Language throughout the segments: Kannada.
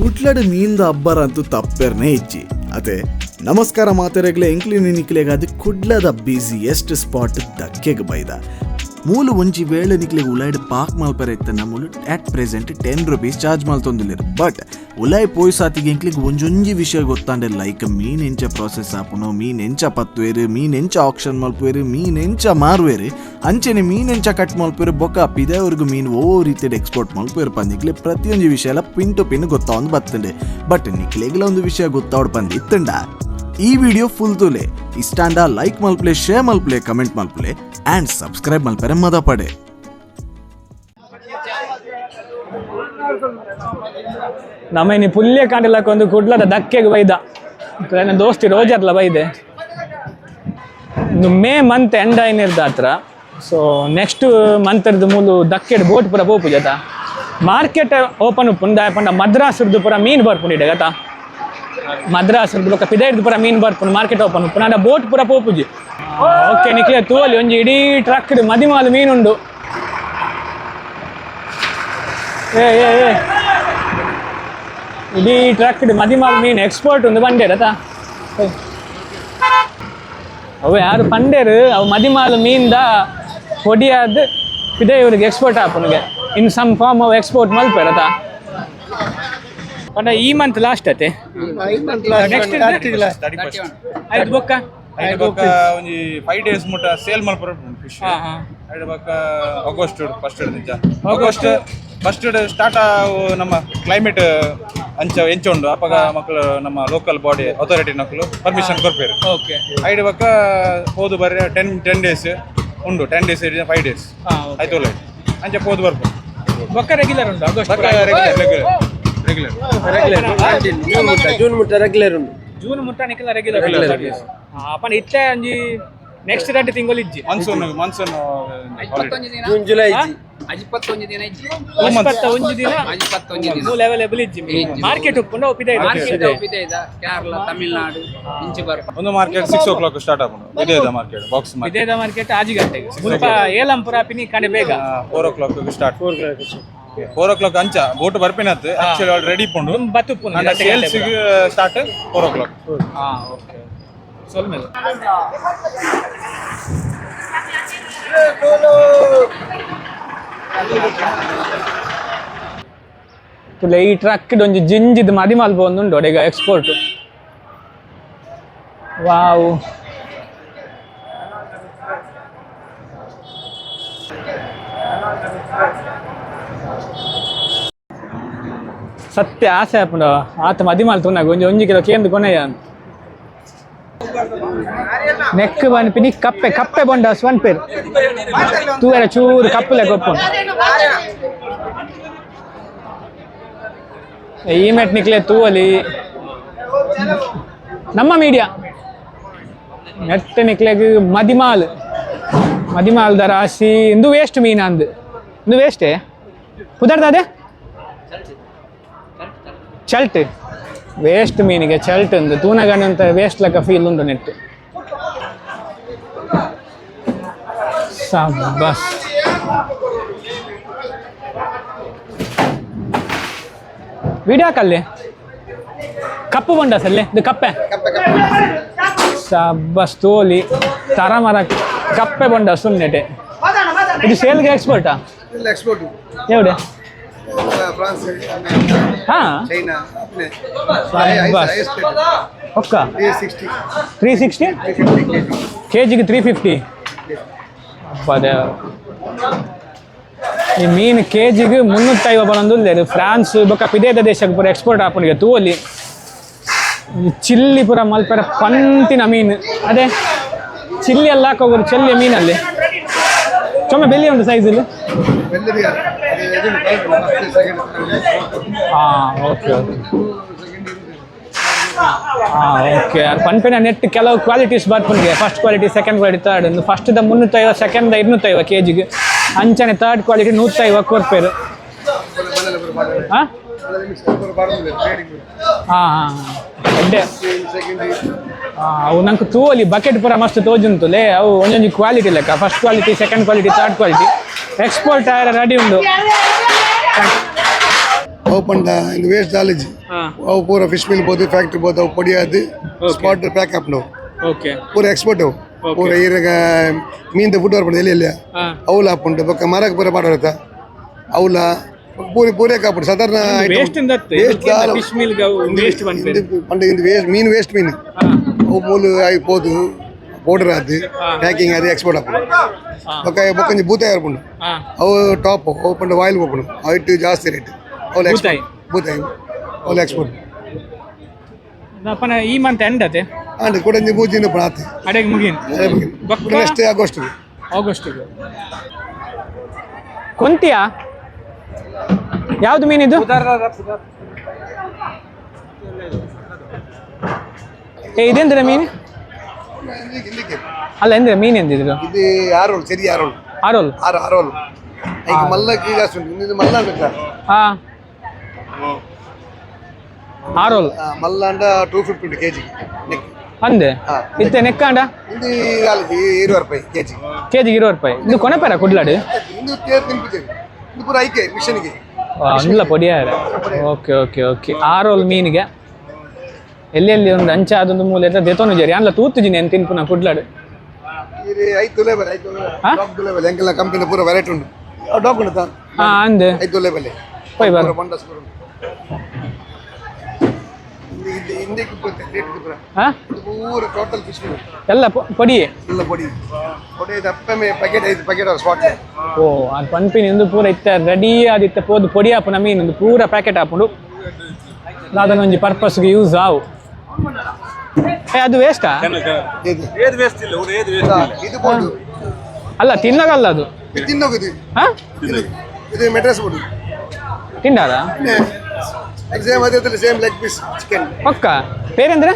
ಕುಡ್ಲಡ್ ಮೀನ್ದ ಅಬ್ಬರ ಅಂತೂ ತಪ್ಪೇರ್ನೇ ಇಜ್ಜಿ. ಅದೇ, ನಮಸ್ಕಾರ ಮಾತೆರೆಗ್ಲೆ ಎಂಕ್ಲಿನ ನಿಕ್ಲೆಗೆ ಅದು ಕುಡ್ಲದ ಬಿಸಿಯೆಸ್ಟ್ ಸ್ಪಾಟ್ ದಕ್ಕೆಗೆ ಬೈದ. ಮೂಲು ಒಂಜಿ ವೇಳೆ ನಿಕ್ಲೆಗೆ ಪಾಕ್ ಮಲ್ಪರೆ ಇತ್ತನ ಮೂಲು at present ten rupees charge ಮಲ್ತೊಂದುಲ್ಲೆರ್ ಬಟ್ ಉಲಾಯ್ ಪೋಯ್ ಸಾತಿಗೆ ಎಂಕ್ಲಿಗೆ ಒಂಜೊಂಜಿ ವಿಷಯ ಗೊತ್ತಾಂಡೆ ಲೈಕ್ ಮೀನ್ ಎಂಚ ಪ್ರಾಸೆಸ್ ಆಪುನು, ಮೀನ್ ಎಂಚ ಪತ್ತುವೇರು ಮೀನ್ ಎಂಚ ಆಕ್ಷನ್ ಮಲ್ಪುವೇರು ಮೀನ್ ಎಂಚ ಮಾರುವೇರು. ಅಂಚೆನೆ ಮೀನ್ ಎಂಚ ಕಟ್ ಮಲ್ಪುವೇರು ಬೊಕ್ಕ ಪಿದೆವರೆಗೂ ಮೀನ್ ಓ ರೀತಿಯ ಎಕ್ಸ್ಪೋರ್ಟ್ ಮಲ್ಪುವೇರು ಪಂದಿಕ್ಲೆ ಪ್ರತಿಯೊಂದು ವಿಷಯ ಎಲ್ಲ ಪಿನ್ ಟು ಪಿನ್ ಗೊತ್ತಾವೊಂದು ಬತ್ತಂಡೆ. ಬಟ್ ನಿಕ್ಲೆಗ್ಲ ಒಂದು ವಿಷಯ ಗೊತ್ತಾವಡ್ ಪಂದ್ ಇತ್ತಂಡ. ಈ ವಿಡಿಯೋ ಫುಲ್ ತುಲೆ. ಇಷ್ಟಾಂಡ ಲೈಕ್ ಮಲ್ಪ್ಲೆ ಶೇರ್ ಮಲ್ಪ್ಲೆ ಕಮೆಂಟ್ ಮಲ್ಪ್ಲೆ ಆ್ಯಂಡ್ ಸಬ್ಸ್ಕ್ರೈಬ್ ಮಲ್ಪರೆ ಮದ ಪಡೆ. ನಮ್ಮನಿ ಪುಲ್ಯ ಕಾಂಡಿಲಕ್ಕ ಕುಡ್ಲದ ದಕ್ಕೆಗೆ ಬೈದ. ನನ್ನ ದೋಸ್ತಿ ರೋಜರ್ಲ ಬೈದೆ. ಮೇ ಮಂತ್ ಎಂಡ್ ಆಯ್ನಿರ್ದ ಹತ್ರ. ಸೊ ನೆಕ್ಸ್ಟ್ ಮಂತರ್ದು ಮೂಲು ದಕ್ಕೆಡ್ ಬೋಟ್ ಪೂರ ಪೋಪು ಜತ. ಮಾರ್ಕೆಟ್ ಓಪನ್ ಉಪ್ಪುಂಡ ಪಂಡ ಮದ್ರಾಸ್ರದ್ದು ಪೂರ ಮೀನು ಬರ್ಪುಂಡಿಡೆ ಗತ. ಮದ್ರಾಸ್ರದ್ದು ಬೊಕ್ಕ ಪಿದೈರ್ದು ಪೂರ ಮೀನು ಬರ್ಪುಂಡು ಮಾರ್ಕೆಟ್ ಓಪನ್ ಉಪ್ಪು ನಾಡ ಬೋಟ್ ಪೂರ ಪೋಪುಜಿ. ಓಕೆ ನಿಕ್ಲೆ ತೂವಲ್ಲಿ ಒಂಜಿ ಇಡೀ ಟ್ರಕ್ ಮದಿಮಾಲು ಮೀನುಂಡು ಏ ಏ ಏ. ಇಡೀ ಟ್ರಕ್ ಮದಿಮಾಲ್ ಮೀನು ಎಕ್ಸ್ಪೋರ್ಟ್ ಒಂದು ಬಂಡೇರ್ ಅವ ಅವು ಯಾರು ಪಂಡೇರು ಅವು ಮದಿಮಾಲ್ ಮೀನ್ದ ಹೊಡಿಯಾದ ಇದೇ ಇವ್ರಿಗೆ ಎಕ್ಸ್ಪೋರ್ಟ್ ಆಪನಿಗೆ ಇನ್ ಸಮ್ ಫಾರ್ಮ್ ಅವು ಎಕ್ಸ್ಪೋರ್ಟ್ ಮಲ್ಪೇರತ ಈ ಮಂತ್ ಲಾಸ್ಟ್ ಅತೆ ನೆಕ್ಸ್ಟ್ ಆಯ್ತು ಬೊಕ್ಕ. ಐದು ಬೊಕ್ಕ ಒಂಜಿ ಫೈವ್ ಡೇಸ್ ಮುಟ ಸೇಲ್ ಮಲ್ಪರ ಫಿಶ್ ಐದು ಬೊಕ್ಕ ಆಗಸ್ಟ್ ಫಸ್ಟ್ ನಿಜ ಆಗಸ್ಟ್ ಫಸ್ಟ್ ಸ್ಟಾರ್ಟ್ ನಮ್ಮ ಕ್ಲೈಮೇಟ್ ಅಂಚ ಎಂಚ ಉಂಡು ಅಪ್ಪಗ ಮಕ್ಕಳು ನಮ್ಮ ಲೋಕಲ್ ಬಾಡಿ ಅಥಾರಿಟಿ ನಕಲು ಪರ್ಮಿಷನ್ ಕೊರ್ಪೇರು ಓಕೆ. ಐದು ಬೊಕ್ಕ ಹೋದು ಬರ್ರೆ ಟೆನ್ ಟೆನ್ ಡೇಸ್ ಉಂಡು. ಟೆನ್ ಡೇಸ್ ಫೈವ್ ಡೇಸ್ ಆಯ್ತು ಒಳ್ಳೆ ಅಂಚೆ ಹೋದು ಬರ್ಬೋದು ಬೊಕ್ಕ ರೆಗ್ಯುಲರ್ ಉಂಟು? ಆಗಸ್ಟ್ ರೆಗ್ಯುಲರ್ ರೆಗ್ಯುಲರ್ ಜೂನ್ ಮುಟ್ಟ ರೆಗ್ಯುಲರ್ ಉಂಟು. ಜೂನ್ ಮುಟ್ಟ ನಿಖಿಲ ರೆಗ್ಯುಲರ್ ಅಪ್ಪನ ಇತ್ತೆ ಒಂಜಿ ನೆಕ್ಸ್ಟ್ ಎರಡು ತಿಂಗಳು ಇಜ್ಜಿ. ಮಾನ್ಸೂನ್ ಮಾನ್ಸೂನ್ ಜೂನ್ ಜುಲೈ ಇಜ್ಜಿ. ದಿನ ಇಜ್ಜಿ. ದಿನ ಇಪ್ಪತ್ತೊಂದು ದಿನ. ಮೂಲ ಅವೈಲೇಬಲ್ ಇಜ್ಜಿ. ಮಾರ್ಕೆಟ್ ಉಪ್ಪುಂಡ ಒಪ್ಪಿದೆ ಮಾರ್ಕೆಟ್ ಒಪ್ಪಿದೆ ಇದ. ಕೇರಳ ತಮಿಳುನಾಡು ಇಂಚಿ ಬರ್ ಒಂದು ಮಾರ್ಕೆಟ್ ಕ್ಲಾಕ್ ಸ್ಟಾರ್ಟ್ ಆಗೋಣ ವಿದೇದ ಮಾರ್ಕೆಟ್ ಬಾಕ್ಸ್ ಮಾರ್ಕೆಟ್ ವಿದೇದ ಮಾರ್ಕೆಟ್ ಆಜಿ ಗಂಟೆಗೆ ಮುಲ್ಪ ಏಲಂಪುರ ಪಿನಿ ಕಡೆ ಬೇಗ. Four o'clock start four o'clock ಅಂಚ ಬೋಟ್ ಬರ್ಪಿನತ್ ಆಕ್ಚುಲಿ ಆಲ್ ರೆಡಿ ಇಪ್ಪುಂಡು ಬತ್ತು ಉಪ್ಪುಂಡು sales start four o'clock ಹಾ ಓಕೆ ಸೊಲ್ಮೇಲೆ ತುಲೆ ಈ ಟ್ರಕ್ ಒಂಜಿ ಜಿಂಜಿದ್ ಮದಿ ಮಲ್ಪ ಒಂದುಂಡು ಒಡೆಗ ಎಕ್ಸ್ಪೋರ್ಟ್ ವಾವ್ ಸತ್ಯ ಆಸೆ ಆಪುಂಡ ಆತ ಮದಿ ಮಾಲ್ ತುನ್ನಾಗ ಒಂಜಿ ಒಂಜಿ ಕಿಲೋ ಕೇಂದು ಕೊನೆಯ ನೆಕ್ ಬನ್ ಪಿನಿ ಕಪ್ಪೆ ಕಪ್ಪೆ ಬೊಂಡ ಸ್ವನ್ ಪೇರು ತೂವೆರ ಚೂರು ಕಪ್ಪಲೆ ಗೊಪ್ಪು ಈ ಮೆಟ್ ನಿಕ್ಲೆ ತೂವಲಿ ನಮ್ಮ ಮೀಡಿಯಾ ನೆಟ್ ನಿಕ್ಲೆಗ್ ಮದಿಮಾಲ್ ಮದಿಮಾಲ್ ದ ರಾಶಿ ಇಂದು ವೇಸ್ಟ್ ಮೀನ ಅಂದು ಇಂದು ವೇಸ್ಟೇ ಕುದರ್ದದೆ ಚಲ್ಟ್ ವೇಸ್ಟ್ ಮೀನಿಗೆ ಚಲ್ಟ್ ಒಂದು. ತೂನಗಣ ಅಂತ ವೇಸ್ಟ್ ಲೆಕ್ಕ ಫೀಲ್ ಉಂಟು ನೆಟ್ ಬಸ್ ವಿಡಿಯೋ ಹಾಕಲ್ಲಿ? ಕಪ್ಪು ಬಂಡ ಸಲ್ಲಿ? ಇದು ಕಪ್ಪೆ. ಸಬ್ಬಸ್ ತೋಲಿ ತರಮರ ಕಪ್ಪೆ ಬಂಡ ಸುಮ್ಮನೆ ಇದು ಸೇಲ್ಗೆ ಎಕ್ಸ್ಪೋರ್ಟಾ ಎಕ್ಸ್ಪರ್ಟ್ ಎಕ್ಸ್ಪೋರ್ಟ್ ಎವಡೆ? ಫ್ರಾನ್ಸ್ ಹಾ. ಚೈನಾ ಒಕ್ಕ ತ್ರೀ ಸಿಕ್ಸ್ಟಿ ಕೆ ಜಿಗೆ ತ್ರೀ ಫಿಫ್ಟಿ ಅದೇ ಈ ಮೀನು ಕೆ ಜಿಗೆ ಮುನ್ನೂತ್ತೈವ ಬಂದು ಫ್ರಾನ್ಸ್ ಬೊಕ್ಕ ಪಿದೇದ ದೇಶಕ್ಕೆ ಪೂರ ಎಕ್ಸ್ಪೋರ್ಟ್ ಆಪಣಿಗೆ ತೂವಲ್ಲಿ. ಚಿಲ್ಲಿ ಪೂರ ಮಲ್ಪರ ಪಂತಿನ ಮೀನು. ಅದೇ ಚಿಲ್ಲಿ ಎಲ್ಲ ಹಾಕೋಗ್ರು ಚಿಲ್ಲಿ ಮೀನಲ್ಲಿ. ಚೊಮ್ಮೆ ಬೆಲ್ಲಿ ಉಂಟು ಸೈಜಲ್ಲಿ ಹಾಂ ಓಕೆ ಓಕೆ ಹಾಂ ಓಕೆ ಪನ್ಪೆನ ನೆಟ್ ಕೆಲವು qualities ಬರ್ಪುಂಡಿಗೆ first quality second quality third ಒಂದು ಫಸ್ಟ್ ದ ಮುನ್ನೂತ್ತೈವ ಸೆಕೆಂಡ್ ಇನ್ನೂತ್ತೈವ ಕೆ ಜಿಗೆ ಅಂಚನೆ ತರ್ಡ್ ಕ್ವಾಲಿಟಿ ನೂತ್ತೈವ ಕೊರ್ಪೇರು ಹಾಂ? ಹಾಂ? ಅವು ನಂಗೆ ತೂವಲಿ ಬಕೆಟ್ ಪೂರ ಮಸ್ತ್ ತೋಜುಂತು ಲೇ. ಅವು ಒಂದೊಂದು ಕ್ವಾಲಿಟಿ ಲೆಕ್ಕ. First quality second quality third quality export ಆಯ್ರ ready ಉಂಡು ಅವು ಪಂಡ ಇದು ವೇಸ್ಟ್ ಕಾಲೇಜ್ ಹಾಂ ಅವು ಪೂರ ಫಿಶ್ ಮಿಲ್ ಬೋದು ಫ್ಯಾಕ್ಟ್ರಿ ಬೋದು ಅವು ಪೊಡಿಯಾದು ಸ್ಪಾಟ್ ಪ್ಯಾಕ್ ಅಪ್ನವು ಓಕೆ ಪೂರ ಎಕ್ಸ್ಪೋರ್ಟ್ ಅವು ಪೂರ ಈಗ ಮೀನ್ದ ಫುಡ್ ಬರ್ಪಡ ಎಲ್ಲಿ ಎಲ್ಲಿ ಹಾಂ ಅವಲ ಹಾಪುಂಟು ಬೊಕ್ಕ ಮರಕ್ಕೆ ಪೂರ ಪಾಡೋರತ ಅವಲ ಪೂರಿ ಪೂರೇ ಕಾಪುಡು ಸಾಧಾರಣ ವೇಸ್ಟ್ ಇಂದ ಫಿಶ್ ಮಿಲ್ ವೇಸ್ಟ್ ಬಂದ್ಪೇರು ಪಂಡ ಇದು ವೇಸ್ಟ್ ಮೀನು ವೇಸ್ಟ್ ಮೀನು ಹಾಂ ಅವು ಮೂಲು ಆಗಿ ಪೌಡರ್ ಆದು ಪ್ಯಾಕಿಂಗ್ ಅದು ಎಕ್ಸ್ಪೋರ್ಟ್ ಬೊಕ್ಕ ಬೊಕ್ಕೊಂಜಿ ಬೂತ ಇರ್ಪುಂಡು ಹಾಂ. ಅವು ಟಾಪ್ ಓಪನ್ ಪಂಡ ಆಯಿಲ್ ಹೋಗ್ಬಿಡು ಹೈಟ್ ಜಾಸ್ತಿ ರೇಟ್ ಅವ್ಳು? ಎಕ್ಸ್ಪೋರ್ಟ್ ಬೂತಾಯಿ? ಅವ್ಳು ಎಕ್ಸ್ಪೋರ್ಟ್ ಈ ಮಂತ್ ಎಂಡ್ ಅತೆ ಅಂಡ್ ಕೊಡಂಜಿ ಮೂಜಿಂದ ಪ್ರಾತ್ ಅಡೆಗೆ ಮುಗಿನ್? ನೆಕ್ಸ್ಟ್ ಆಗಸ್ಟ್ ಆಗಸ್ಟಿಗೆ ಕೊಂತಿಯಾ? ಯಾವ್ದು ಮೀನಿದು? ಏ ಇದೆಂದ್ರೆ ಮೀನು? ಅಲ್ಲ ಎಂದ್ರೆ ಮೀನು ಎಂದಿದ್ರು ಇದು ಆರೋಲ್ ಸರಿ ಆರೋಲ್ ಆರೋಲ್ ಆರು ಆರೋಲ್ ಈಗ ಮಲ್ಲಕ್ಕೆ ಜಾಸ್ತಿ ಉಂಟು ಇದು ಮಲ್ಲ ಬೇಕಾ ಹಾ ಆರೋಲ್ ಮಲ್ಲ ಅಂಡ ಟೂ ಫಿಫ್ಟಿ ಉಂಟು ಕೆ ಜಿ ನೆಕ್ ಅಂದೆ ಹಾ. ಇತ್ತೆ ನೆಕ್ಕಾಂಡ ಇದು ಕಾಲಿಗೆ ಇರುವರೆ ರೂಪಾಯಿ ಕೆ ಜಿ ಕೆಜಿಗೆ ಇರುವತ್ತು ರೂಪಾಯಿ ಇದು ಕೊನೆಪೇರ ಕುಡ್ಲಾಡು ಇದು ತೇರ್ ತಿನ್ಪಿದ್ದೇವೆ ಇದು ಪೂರ ಐಕೆ ಮಿಷನ್ಗೆ ಇಲ್ಲ ಪೊಡಿಯಾರ ಓಕೆ ಓಕೆ ಓಕೆ ಆರೋಲ್ ಮೀನಿಗೆ ಎಲ್ಲಿ ಎಲ್ಲಿ ಒಂದು ಅಂಚೆ ಅದೊಂದು ಮೂಲೆ ಅಂತ ದೇತೋನು ಜರಿ. ಅಲ್ಲ ತೂತಿದ್ದೀನಿ ಅಂತ ತಿನ್ಪು ನಾ ಕುಡ್ಲಾಡು ಐದು ಲೇಬಲ್ ಐದು ಲೇಬಲ್ ಎಂಕೆಲ್ಲ ಕಂಪನಿ ಪೂರ ವೆರೈಟಿ ಉಂಟು. ಹಾ ಅಂದೆ. ಐದು ಲೇಬಲ್ ಬರ ಪೂರ ಬಂಡಸ್ ಎಲ್ಲ ಪೊಡಿ. ಎಲ್ಲ ಪೊಡಿ. ಪೊಡಿ ದಪ್ಪಮೆ ಪ್ಯಾಕೆಟ್ ಐದು ಪ್ಯಾಕೆಟ್ ಅವ್ರ ಸ್ಪಾಟ್ ಓ ಅದು ಪನ್ಪಿನಿ ಒಂದು ಪೂರ ಇತ್ತ ರೆಡಿ ಆದಿತ್ತ ಪೋದು ಪೊಡಿ ಹಾಪು ನಮಗೆ ಒಂದು ಪೂರ ಪ್ಯಾಕೆಟ್ ಹಾಕೊಂಡು ಅದನ್ನೊಂದು ಪರ್ಪಸ್ಗೆ ಯೂಸ್ ಆವು. ಏ ಅದು ವೇಸ್ಟಾ ಇದು ಇದು ಬೋರ್ಡು. ಅಲ್ಲ ತಿನ್ನಗಲ್ಲ ಅದು. ಇದು ತಿನ್ನೋಗಿದು. ಹಾ? ಇದು ಇದು ಮೆಡ್ರೆಸ್ ಬೋರ್ಡು. ತಿಂಡಾದ ಸೇಮ್ ಅದೇ ಸೇಮ್ ಲೆಗ್ ಪೀಸ್ ಚಿಕನ್ ಪಕ್ಕ. ಬೇರೆಂದ್ರೆ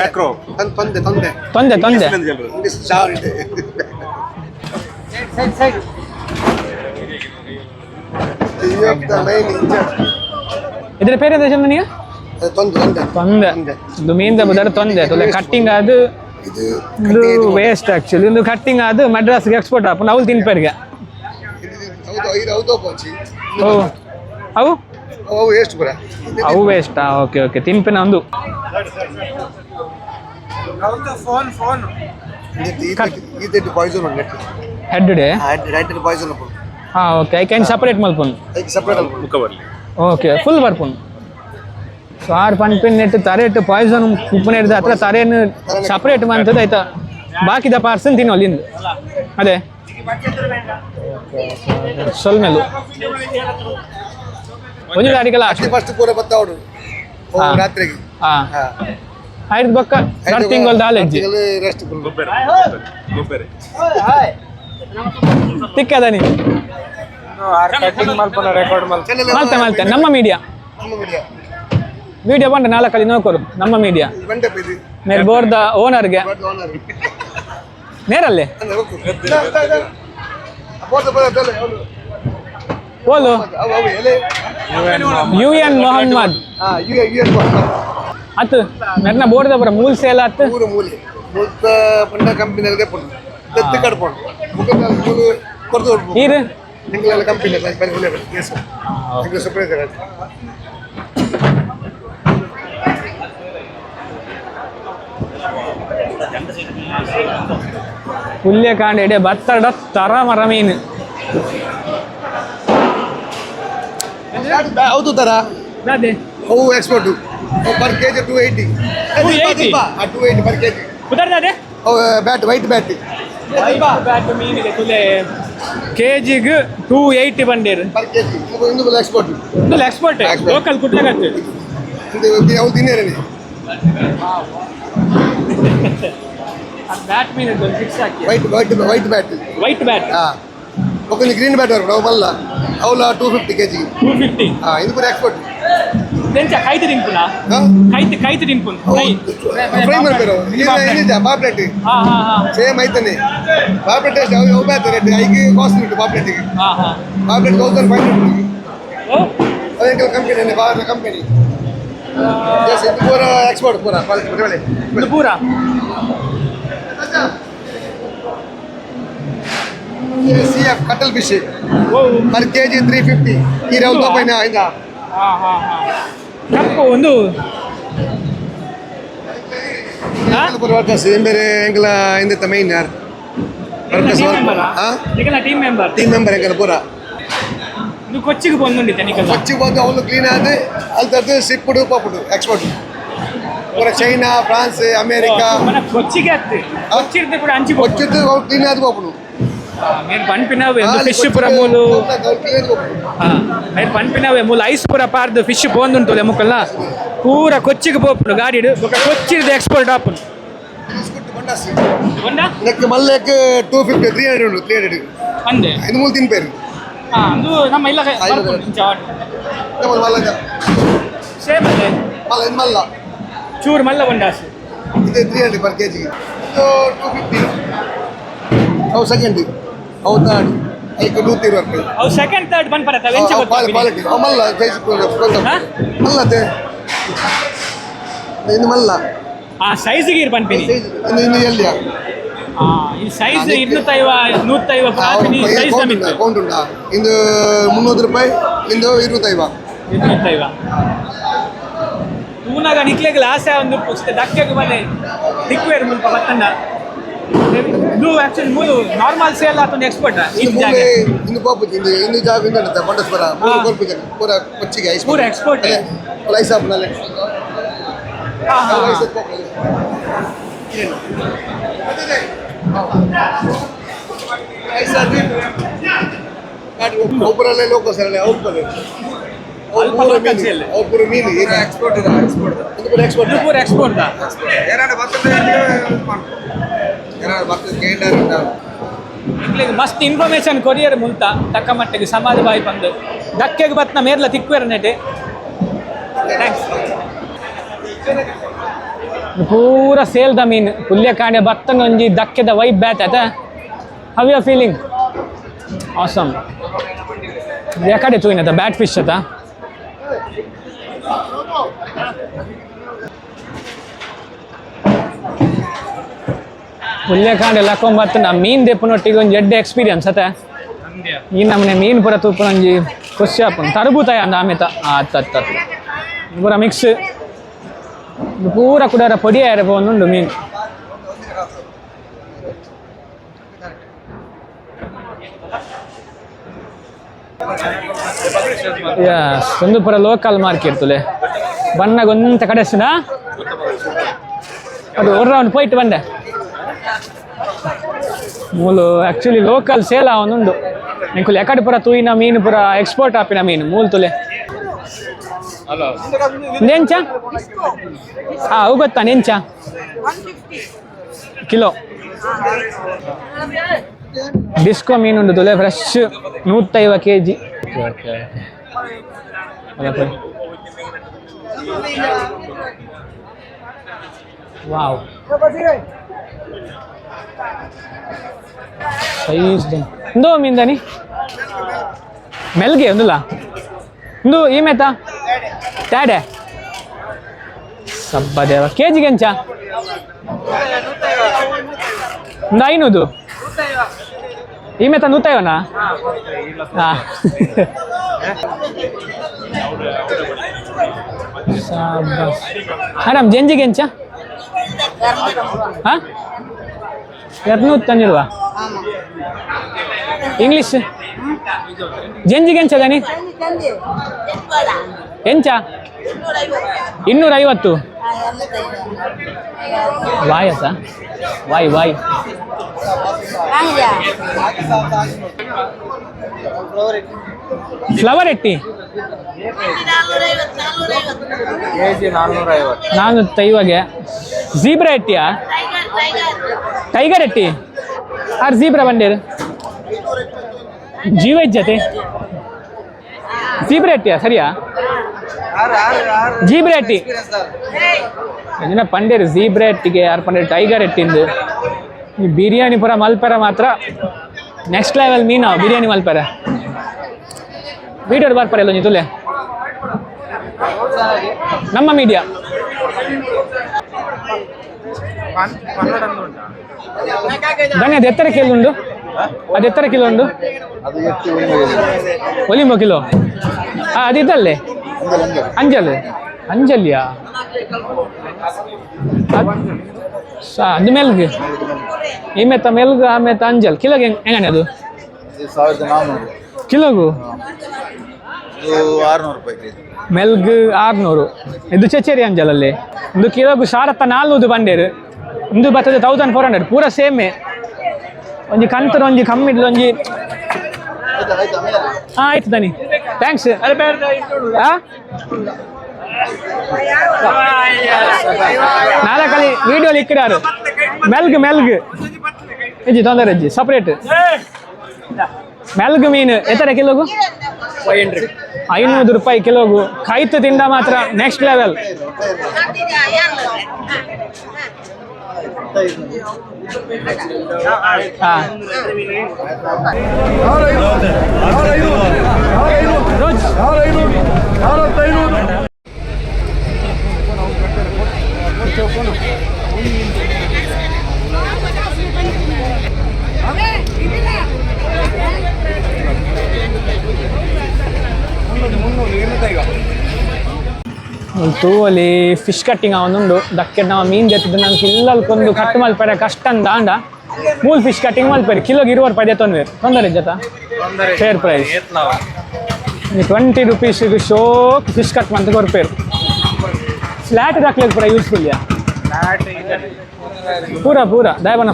ಮ್ಯಾಕ್ರೋ ತಂದೆ. ತಂದೆ ತೊಂದೆ. ತೊಂದೆ ಇಂಗ್ಲಿಷ್ ಇದೆ. the main engine. ಇದ್ರ ಪೇರೆ ದೇಶಮನಿಗೆ ಅದು ತಂದೆ ತಂದೆ ತೊಂದೆ ತೊಂದೆ. ಇದು ಮೀನ್ದ ಬದಲು ತೊಂದೆ ತೊಲೆ ಕಟ್ಟಿಂಗ್ ಅದು ಇದು ವೇಸ್ಟ್ ಆಕ್ಚುಲಿ ಇದು ಕಟ್ಟಿಂಗ್ ಅದು ಮಡ್ರಾಸ್ಗೆ ಎಕ್ಸ್ಪೋರ್ಟ್ ಹಾಪು ನಾವು ತಿನ್ಪೇರಿಗೆ. ಅವು? ಅವು ಎಷ್ಟು ಬರ ಅವು ವೇಸ್ಟಾ ಓಕೆ ಓಕೆ ತಿನ್ಪಿನ ಒಂದು. ಹೆಡ್ ಡೇ ಹಾಂ ಓಕೆ ಐ ಕ್ಯಾನ್ ಸಪರೇಟ್ ಮಲ್ಪುನ್ ಸಪ್ರೇಟ್ ಓಕೆ ಫುಲ್ ಬರ್ಪುನ್ ಸೊ ಆರು ಪನ್ಪಿನ್ ನೆಟ್ಟು ತರೆಟ್ಟು ಪಾಯ್ಸನ್ ಉಪ್ಪು ನೆಡ್ದು ಹತ್ರ ತರೇನು ಸಪ್ರೇಟ್ ಮಾಡ್ತದೆ ಆಯ್ತಾ? ಬಾಕಿದ ಪಾರ್ಸನ್ ತಿನ್ನು ಅಲ್ಲಿಂದ. ಅದೇ. ಸೊಲ್ಮೆಲು ಒಂದು ಗಾಡಿಗೆಲ್ಲ ಅಷ್ಟು ಫಸ್ಟ್ ಪೂರ ಬತ್ತಾವಡು ಹಾ. ರಾತ್ರಿಗೆ. ಹಾಂ. ಹಾ. ಐದು ಬಕ್ಕ. ಎರಡು ತಿಂಗಳು ದಾಲೆಜ್ಜಿ ರೆಸ್ಟ್ ತಿಕ್ಕದ ನೀ ಮಾಡ್ತೆ ಮಾಡ್ತೆ. ನಮ್ಮ ಮೀಡಿಯಾ ನಮ್ಮ ಮೀಡಿಯಾ ವಿಡಿಯೋ ಬಂದ ನಾಲ್ಕಲ್ಲಿ ನೋಡ್ಕೊರು ನಮ್ಮ ಮೀಡಿಯಾ ಬಂಡೆ ಮೇಲ್ ಬೋರ್ದ ಓನರ್ಗೆ ಓನರ್ ನೇರಲ್ಲಿ? ಓಲು ಯು ಎನ್ ಮೊಹಮ್ಮದ್ ಅತ್ತು ಮೆರ್ನ ಬೋರ್ದ ಬರ ಮೂಲ್ ಸೇಲ್ ಅತ್ತು ಮೂಲೆ. ಮುಲ್ತ ಪಂಡ ಕಂಪನಿಯಲ್ಲಿ ಪುಂಡು ತೆತ್ತು ಕಡ್ಪುಂಡು ಮುಖದ ಮೂಲು ನೀರು ಕಂಪನಿ ಎಲ್ಲ ಬರಿ ಹುಲೆ ಬರಿ ಕೇಸು ನಿಂಗೆ ಸಪ್ರೇಟ್ ಹುಲ್ಯ ಕಾಂಡ ಎಡೆ ಬತ್ತಡ ತರ ಮರ ಮೀನು ಹೌದು ತರ ಅದೇ ಅವು export per K G two eighty 280? Two eighty per K G ಕುದರ್ದೆ ಅವು ಬ್ಯಾಟ್ ವೈಟ್ ಬ್ಯಾಟ್ ಬ್ಯಾಟ್ ಮೀನಿಗೆ ತುಲೆ ಕೆ ಜಿಗೆ ಟೂ ಏಯ್ಟಿ ಬಂಡೇರು ಪರ್ ಕೆ ಜಿ ಒಂದು ಎಕ್ಸ್ಪೋರ್ಟ್ ಇದು ಎಕ್ಸ್ಪೋರ್ಟ್ ಬ್ಯಾಟ್ ಮೀನ್ ಒಂದು ಫಿಕ್ಸ್ ಹಾಕಿ. White white white bat white bat ಹಾ. ಒಕ್ಕೊಂದು ಗ್ರೀನ್ ಬ್ಯಾಟ್ ಅವರು ಅವು ಬಲ್ಲ ಅವಲ್ಲ two fifty K G two fifty ಹಾಂ ಇದು ಕೂಡ ಎಕ್ಸ್ಪೋರ್ಟ್ ದೆಂಚ ಕೈತು ತಿನ್ಪುನಾ ಕೈತು ಕೈತು ತಿನ್ಪುನ್ ಫ್ರೈ ಮಾಡ್ಬೇಕು ಏನಿದೆ ಪಾಪ್ಲೆಟ್ ಸೇಮ್ ಐತನೆ. ಪಾಪ್ಲೆಟ್ ಎಷ್ಟು ಅವು ಯಾವ ಬ್ಯಾತ ರೇಟ್ ಐಗೆ ಕಾಸ್ಟ್ ಉಂಟು ಪಾಪ್ಲೆಟಿಗೆ ಪಾಪ್ಲೆಟ್ ತೌಸಂಡ್ ಫೈವ್ ಹಂಡ್ರೆಡ್ ಅದೇ ಕಂಪನಿ ಭಾರತ ಕಂಪನಿ ಎಸ್ ಇದು ಪೂರ ಎಕ್ಸ್ಪೋರ್ಟ್ ಪೂರ. ಪೂರ? C F cuttlefish per K G three fifty ಈ ರೌಂಡ್ ಪೈನ ಇಂದ ಕಪ್ಪು ಒಂದು ವರ್ಕರ್ಸ್ ಬೇರೆ ಎಂಗಲ ಇಂದಿತ್ತ ಮೈನ್ ಯಾರು? Workers team member team member ಎಂಗಲ ಪೂರ. ಕೊಚ್ಚಿಗೆ ಬಂದು ಕೊಚ್ಚಿಗೆ ಬಂದು ಅವನು ಕ್ಲೀನ್ ಆದ ಅಲ್ಲಿ ತದ್ದು ಸಿಪ್ಪುಡು ಪಾಪುಡು ಎಕ್ಸ್ಪೋರ್ಟ್ ఎక్స్పోర్ట్ పూర చైనా ఫ్రాన్స్ అమెరికా మన కొచ్చికి అత్తి కొచ్చిర్ది కూడా అంచి వచ్చింది క్లీన్ ఆది పప్పుడు మీరు పనిపినవే ఫిష్ ಪುರ ಮೂಲು ಆ, మీరు పనిపినవే ಮೂಲು ಐಸ್ ಪುರ ಪಾರ್ದು ಫಿಶ್ ಪೋಂದುಂಟು ಮುಕ್ಕಲ್ನ ಪೂರ ಕೊಚ್ಚಿಗೆ ಪೋಪುಡು ಗಾಡಿಡು ఒక కొచ్చిది ఎక్స్పోర్ట్ ఆపును ಒಂದಾ నెక్ మళ్ళీ two fifty three hundred three hundred ಅಂದೆ ఐదు మూడు తిని పేరు ಹಾ ಅದು ನಮ್ಮ ಇಲ್ಲ మళ్ళీ ಸೇಮ್ ಅದೇ మళ్ళీ ఇది మళ్ళా ಚೂರು ಮಲ್ಲ ಒಂದಾಸೆ ಇದೆ ತ್ರೀ ಹಂಡ್ರೆಡ್ ಪರ್ ಕೆ ಜಿಗೆ ಇದು ಟೂ ಫಿಫ್ಟಿ ಅವು ಸೆಕೆಂಡ್ ಅವು ತರ್ಡ್ ಐದು ನೂತಿ ಇರಬೇಕು ಅವು ಸೆಕೆಂಡ್ ಥರ್ಡ್ ಬಂದು ಬರತ್ತೆ ಎಂಚ ಕ್ವಾಲಿಟಿ ಅವು ಮಲ್ಲ ಸೈಜ್ ಮಲ್ಲತೆ ಇನ್ನು ಮಲ್ಲ. ಆ ಸೈಜ್ಗೆ ಇರ್ ಬಂದ್ಬಿನಿ ಇನ್ನು ಎಲ್ಲಿಯ? ಸೈಜ್ ಇನ್ನೂತ್ತೈವ ಸೈಜ್ ಕೌಂಟ್ ಉಂಟಾ. ಇಂದು ಮುನ್ನೂರು ರೂಪಾಯಿ ಇಂದು ಇರುತ್ತೈವ ಇರುತ್ತೈವ ತೂನಾಗ ನಿಕ್ಲೆಗ್ ಲಾಸೆ ಒಂದು ಪುಸ್ತಕ ದಕ್ಕೆಗೆ ಬಂದೆ ಡಿಕ್ವೇರ್ ಮುಲ್ಪ ಬತ್ತಂಡ ಇದು ಆಕ್ಚುಲಿ ಮೂಲು ನಾರ್ಮಲ್ ಸೇಲ್ ಆತೊಂದು ಎಕ್ಸ್ಪರ್ಟ್ ಇನ್ನು ಜಾಗ ಇನ್ನು ಪಾಪು ಇಂದು ಇನ್ನು ಜಾಗ ಇಂದ ಬಂಡಸ್ಪರ ಮೂರು ಜನ ಪೂರ ಕೊಚ್ಚಿಗೆ ಐಸ್ ಪೂರ ಎಕ್ಸ್ಪರ್ಟ್ ಲೈಸ್ ಆಫ್ನಲ್ಲಿ ಹಾ, ಹಾ. ಒಬ್ಬರಲ್ಲೇ ಲೋಕ ಸರಳೆ ಔಟ್ ಅಲ್ಪ local sale. ಒಬ್ಬರು ಮೀನು ಎಕ್ಸ್ಪೋರ್ಟ್ ಎಕ್ಸ್ಪೋರ್ಟ್ ಇದು ಎಕ್ಸ್ಪೋರ್ಟ್ ಪೂರ ಎಕ್ಸ್ಪೋರ್ಟ್ ಏನಾದ್ರು ಬರ್ತದೆ ಏನಾದ್ರು ಬರ್ತದೆ ಕೇಂದ್ರ ಇಟ್ಲಿಗೆ ಮಸ್ತ್ ಇನ್ಫಾರ್ಮೇಶನ್ ಕೊರಿಯರ್ ಮುಂತ ತಕ್ಕ ಮಟ್ಟಿಗೆ ಸಮಾಜ ಬಾಯಿ ಬಂದು. ದಕ್ಕೆಗೆ ಬತ್ನ ಮೇರ್ಲ ತಿಕ್ವೇರ ನೆಟೆ. ಥ್ಯಾಂಕ್ಸ್ ಪೂರ ಸೇಲ್ ದ ಮೀನ್ ಪುಲ್ಯ ಕಾಣೆ ಬತ್ತನ ಒಂಜಿ ದಕ್ಕೆದ ವೈಬ್ ಬ್ಯಾಟ್ ಆತ ಹವ್ ಯು ಫೀಲಿಂಗ್ ಆಸಮ್ ಯಾಕಡೆ ತೂಯಿನ ಬ್ಯಾಟ್ ಫಿಶ್ ಅತ ಪುಲ್ಯ ಕಾಂಡೆ ಲಕ್ಕೊಂಬತ್ತು ನಾ ಮೀನ್ ದೆಪ್ಪನೊಟ್ಟಿಗೆ ಒಂದು ಎಡ್ಡೆ ಎಕ್ಸ್ಪೀರಿಯನ್ಸ್ ಅತ ಈ ನಮ್ಮನೆ ಮೀನು ಪೂರ ತೂಪನೊಂಜಿ ಖುಷಿ ಆಪುನ್ ತರಬೂತಾಯ ಅತ್ತ ಅತ್ತ ಅತ್ತ. ಪೂರ ಮಿಕ್ಸ್ ಪೂರ ಕುಡಾರ ಪೊಡಿ ಆಯ್ರೆ ಮೀನ್. ಒಂದು ಪೂರ ಲೋಕಲ್ ಮಾರ್ಕೆಟ್ ತುಲೆ ಬಣ್ಣಗೊಂತ ಕಡೆಸಿನ? ಅದು ಒಂದು ರೌಂಡ್ ಪೋಯ್ಟ್ ಬಂದೆ. ಮೂಲು ಆ್ಯಕ್ಚುಲಿ ಲೋಕಲ್ ಸೇಲ್ ಅವನುಂಡು ನಿಂಕುಲು ಎಕಡ್ ಪುರ ತೂಯಿನ ಮೀನು ಪುರ ಎಕ್ಸ್ಪೋರ್ಟ್ ಆಪಿನ ಮೀನು ಮೂಲ್ ತುಲೆ. ನೆಂಚ? ಹಾಂ ಅವು ಗೊತ್ತಾ ನೆಂಚ? ಕಿಲೋ. ಡಿಸ್ಕೋ ಮೀನುಂಡು ತುಲೆ ಫ್ರೆಶ್ ನೂತೈವ ಕೆ ಜಿ ವಾವ್ ಇಂದು ಮಿಂದನಿ ಮೆಲ್ಗೆ ಒಂದಿಲ್ಲ ಇಂದು ಈ ಮೇತ ಟ್ಯಾಡೆ ಸಬ್ಬ ದೇವ. ಕೆ ಜಿಗೆ ಎಂಚ ಒಂದು ಐನೂದು. ಈ ಮೇತ ನೂತೈವನಾ? ಹಾಂ. ಆರಾಮ್ ಜಂಜಿಗೆ ಎಂಚ ಹಾಂ? ಎರಡ್ನೂರು ತಂದಿಲ್ವ ಇಂಗ್ಲೀಷ್ ಜಂಜಿಗೆ ಎಂಚ ಗಣಿ? ಎಂಚ? ಇನ್ನೂರ ಐವತ್ತು ವಾಯ್ ಆತ ವಾಯ್ ವಾಯ್. ಫ್ಲವರ್ ಎಟ್ಟಿ ತೈವಾಗೆ ಜೀಬ್ರಾ ಎಟ್ಟಿಯಾ ಟೈಗರ್ ಎಟ್ಟಿ ಆರ್ ಜೀಬ್ರಾ ಬಂಡೇರು ಜೀವ ಜತೆ. ಜೀಬ್ರಾ ಎಟ್ಟಿಯಾ ಸರಿಯಾ? ಜೀಬ್ರಾ ಎಟ್ಟಿ ಇದನ್ನ ಪಂಡೇರು ಜೀಬ್ರಾ ಎಟ್ಟಿಗೆ ಯಾರ ಪಂಡೇರು? ಟೈಗರ್ ಎಟ್ಟಿಂದು ಈ ಬಿರಿಯಾನಿ ಪರ ಮಲ್ಪರ ಮಾತ್ರ. ನೆಕ್ಸ್ಟ್ ಲೆವೆಲ್ ಮೀನ, ಬಿರಿಯಾನಿ ಮಲ್ಪರ. ವೀಡಿಯೋ ಬರ್ಪರ ಎಲ್ಲ ತುಲೆ. ನಮ್ಮ ಮೀಡಿಯಾ ಬನ್ನಿ ಅದು ಎತ್ತರ ಕಿಲೋ ಉಂಡು? ಅದು ಎತ್ತರ ಕಿಲೋ ಉಂಡು? ಒಲಿಂಬ ಕಿಲೋ? ಹಾಂ ಅದಿದ್ದಲ್ಲೇ ಅಂಜಲ್. ಅಂಜಲ್ಯಾ? ಸಾ, ಅದು ಮೆಲ್ಗ್. ಈ ಮೆತ್ತ ಮೆಲ್ಗ್, ಆ ಮೆತ್ತ ಅಂಜಲ್. ಕಿಲೋಗೆ ಹೆಂಗ್ ಅದು? ಕಿಲೋಗು? ಮೆಲ್ಗ ಆರುನೂರು. ಇದು ಚಚೇರಿ ಅಂಜಲಲ್ಲಿ. ಒಂದು ಕಿಲೋಗು ಸಾರತ್ತ ನಾಲ್ನೂದು ಬಂಡೇರು. ಒಂದು ಬರ್ತದೆ ತೌಸಂಡ್ ಫೋರ್ ಹಂಡ್ರೆಡ್ ಪೂರ ಸೇಮೆ. ಒಂಜಿ ಕಂತರು, ಒಂಜಿ ಕಮ್ಮಿ ಒಂಜಿ ಹಾಂ, ಆಯ್ತು ದನಿ. ಥ್ಯಾಂಕ್ಸ್ ನಾಲ್ಕಲ್ಲಿ ಕಲಿ ವಿಡಿಯೋಲಿ ಇಕ್ಕಿಡಾರು ಮೆಲ್ಗ್ ಮೆಲ್ಗ್ ಇಜ್ಜಿ, ತೊಂದರೆ ಇಜ್ಜಿ ಸಪ್ರೇಟ್ ಮೆಲ್ಗ್ ಮೀನು ಎತ್ತರ ಕಿಲೋಗು? ಐನೂರು ರೂಪಾಯಿ ಕಿಲೋಗು. ಕೈತು ತಿಂಡ ಮಾತ್ರ ನೆಕ್ಸ್ಟ್ ಲೆವೆಲ್ Okay. ಒಂದು ತೂವಲ್ಲಿ ಫಿಶ್ ಕಟ್ಟಿಂಗ್ ಅವನುಂಡು ದಕ್ಕೆ ನಾವು ಮೀನು ಜತ್ತಿದ್ದು ನನಗೆ ಇಲ್ಲಲ್ಕೊಂದು ಕಟ್ ಮಲ್ಪೆರೆ ಕಷ್ಟ ಅಂದ ಮೂಲ್ ಫಿಶ್ ಕಟ್ಟಿಂಗ್ ಮಲ್ಪೆರೆ. ಕಿಲೋಗೆ ಇರುವರು ಪಡೆ ತೊಂದರೆ. ತೊಂದರೆ ಜತ ಫೇರ್ ಪ್ರೈಸ್ ಟ್ವೆಂಟಿ ರುಪೀಸ್ ಶೋಕ್ ಫಿಶ್ ಕಟ್ ಮಂತ್ ಕೊರ್ಪೇರು ಫ್ಲಾಟ್ ಹಾಕ್ಲಿಕ್ಕೆ ಪೂರ ಯೂಸ್ಫುಲ್ ಯಾ? ಪೂರ ಪೂರ. ದಯಬನ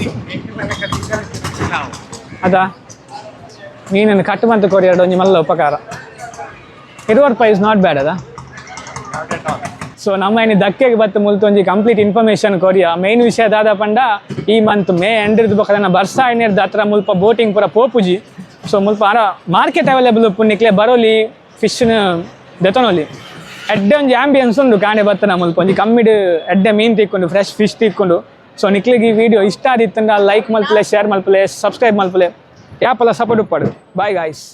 ಅದಾ? ಮೀನನ್ನು ಕಟ್ ಮಂತ್ ಕೊರಿಯರ್ಡ್ ಒಂಜಿ ಮಲ್ಲ ಉಪಕಾರ. ಇರುವರ್ ಪ್ರೈಸ್ ನಾಟ್ ಬ್ಯಾಡ್ ಅದಾ? ಸೊ ನಮ್ಮ ಏನು ದಕ್ಕೆಗೆ ಬತ್ತು ಮುಲ್ತೊಂಜಿ ಕಂಪ್ಲೀಟ್ ಇನ್ಫರ್ಮೇಷನ್ ಕೊರಿಯ ಮೇನ್ ವಿಷಯ ದಾದ ಪಂಡ ಈ ಮಂತ್ ಮೇ ಎಂಡ್ರದ್ದು ಬೊಕ್ಕ ಬರ್ಸಾ ಎಣ್ಣೆರ್ದು ಹತ್ರ ಮುಲ್ಪ ಬೋಟಿಂಗ್ ಪೂರ ಪೋಪುಜಿ. ಸೊ ಮುಲ್ಪ ಆರ ಮಾರ್ಕೆಟ್ ಅವೈಲೇಬಲ್ ಉಪ್ಪುನಿಕ್ಲೆ ಬರೋಲಿ ಫಿಶ್ನ ದೆತನೋಲಿ ಎಡ್ಡೆ ಒಂಜಿ ಆಂಬಿಯನ್ಸ್ ಉಂಡು ಕಾಣೆ ಬತ್ತನ ಮುಲ್ಪ. ಒಂಜಿ ಕಮ್ಮಿಡ್ ಎಡ್ಡೆ ಮೀನ್ ತಿಕ್ಕೊಂಡು ಫ್ರೆಶ್ ಫಿಶ್ ತಿಕ್ಕೊಂಡು. ಸೊ ನಿಕ್ಲಿಗೆ ಈ ವಿಡಿಯೋ ಇಷ್ಟ ಆದಿತ್ತಂದ್ರೆ ಲೈಕ್ ಮಲ್ಪಲೆ ಶೇರ್ ಮಲ್ಪಲೆ ಸಬ್ಸ್ಕ್ರೈಬ್ ಮಲ್ಪಲೆ. ಯಾಪಲ್ಲ ಸಪೋರ್ಟ್ ಉಪ್ಪಾಡು. Bye guys